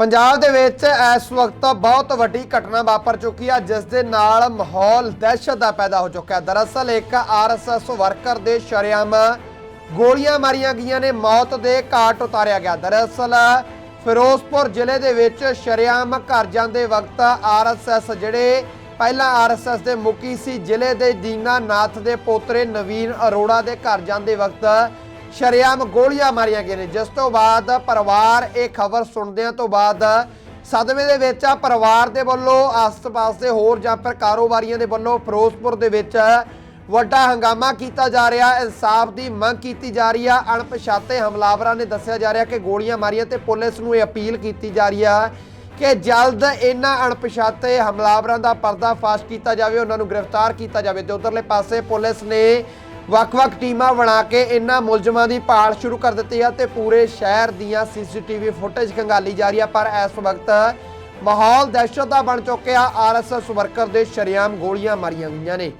ਪੰਜਾਬ ਦੇ ਵਿੱਚ ਇਸ ਵਕਤ ਬਹੁਤ ਵੱਡੀ ਘਟਨਾ ਵਾਪਰ ਚੁੱਕੀ ਆ, ਜਿਸ ਦੇ ਨਾਲ ਮਾਹੌਲ ਦਹਿਸ਼ਤ ਦਾ ਪੈਦਾ ਹੋ ਚੁੱਕਾ ਹੈ। ਦਰਅਸਲ ਇੱਕ ਆਰਐਸਐਸ ਵਰਕਰ ਦੇ ਸ਼ਰੇਆਮ ਗੋਲੀਆਂ ਮਾਰੀਆਂ ਗਈਆਂ ਨੇ, ਮੌਤ ਦੇ ਘਾਟ ਉਤਾਰਿਆ ਗਿਆ। ਦਰਅਸਲ ਫਿਰੋਜ਼ਪੁਰ ਜ਼ਿਲ੍ਹੇ ਦੇ ਵਿੱਚ ਸ਼ਰੇਆਮ ਘਰ ਜਾਂਦੇ ਵਕਤ ਆਰਐਸਐਸ ਜਿਹੜੇ ਪਹਿਲਾਂ ਆਰਐਸਐਸ ਦੇ ਮੁਖੀ ਸੀ, ਜ਼ਿਲ੍ਹੇ ਦੇ ਦੀਨਾ ਨਾਥ ਦੇ ਪੋਤਰੇ ਨਵੀਨ ਅਰੋੜਾ ਦੇ ਘਰ ਜਾਂਦੇ ਵਕਤ ਸ਼ਰੇਆਮ ਗੋਲੀਆਂ ਮਾਰੀਆਂ ਗਈਆਂ ਨੇ। ਜਿਸ ਤੋਂ ਬਾਅਦ ਪਰਿਵਾਰ ਇਹ ਖਬਰ ਸੁਣਦਿਆਂ ਤੋਂ ਬਾਅਦ ਸਦਮੇ ਦੇ ਵਿੱਚ ਆ ਪਰਿਵਾਰ ਦੇ ਵੱਲੋਂ, ਆਸ-ਪਾਸ ਦੇ ਹੋਰ ਜਾਂ ਫਿਰ ਕਾਰੋਬਾਰੀਆਂ ਦੇ ਵੱਲੋਂ ਫਿਰੋਜ਼ਪੁਰ ਦੇ ਵਿੱਚ ਵੱਡਾ ਹੰਗਾਮਾ ਕੀਤਾ ਜਾ ਰਿਹਾ। ਇਨਸਾਫ ਦੀ ਮੰਗ ਕੀਤੀ ਜਾ ਰਹੀ ਆ। ਅਣਪਛਾਤੇ ਹਮਲਾਵਰਾਂ ਨੇ ਦੱਸਿਆ ਜਾ ਰਿਹਾ ਕਿ ਗੋਲੀਆਂ ਮਾਰੀਆਂ ਤੇ ਪੁਲਿਸ ਨੂੰ ਇਹ ਅਪੀਲ ਕੀਤੀ ਜਾ ਰਹੀ ਆ ਕਿ ਜਲਦ ਇਹਨਾਂ ਅਣਪਛਾਤੇ ਹਮਲਾਵਰਾਂ ਦਾ ਪਰਦਾਫਾਸ਼ ਕੀਤਾ ਜਾਵੇ, ਉਹਨਾਂ ਨੂੰ ਗ੍ਰਿਫਤਾਰ ਕੀਤਾ ਜਾਵੇ ਤੇ ਉਧਰਲੇ ਪਾਸੇ ਪੁਲਿਸ ਨੇ ਵੱਖ-ਵੱਖ ਟੀਮਾਂ ਬਣਾ ਕੇ ਇਹਨਾਂ ਮੁਲਜ਼ਮਾਂ ਦੀ ਭਾਲ ਸ਼ੁਰੂ ਕਰ ਦਿੱਤੀ ਹੈ ਤੇ ਪੂਰੇ ਸ਼ਹਿਰ ਦੀਆਂ ਸੀਸੀਟੀਵੀ ਫੁਟੇਜ ਖੰਗਾਲੀ ਜਾ ਰਹੀ ਹੈ ਪਰ ਇਸ ਵਕਤ ਮਾਹੌਲ ਦਹਿਸ਼ਤ ਦਾ ਬਣ ਚੁੱਕਿਆ। ਆਰਐਸਐਸ ਵਰਕਰ ਦੇ ਸ਼ਰੇਆਮ ਗੋਲੀਆਂ ਮਾਰੀਆਂ ਗਈਆਂ ਨੇ।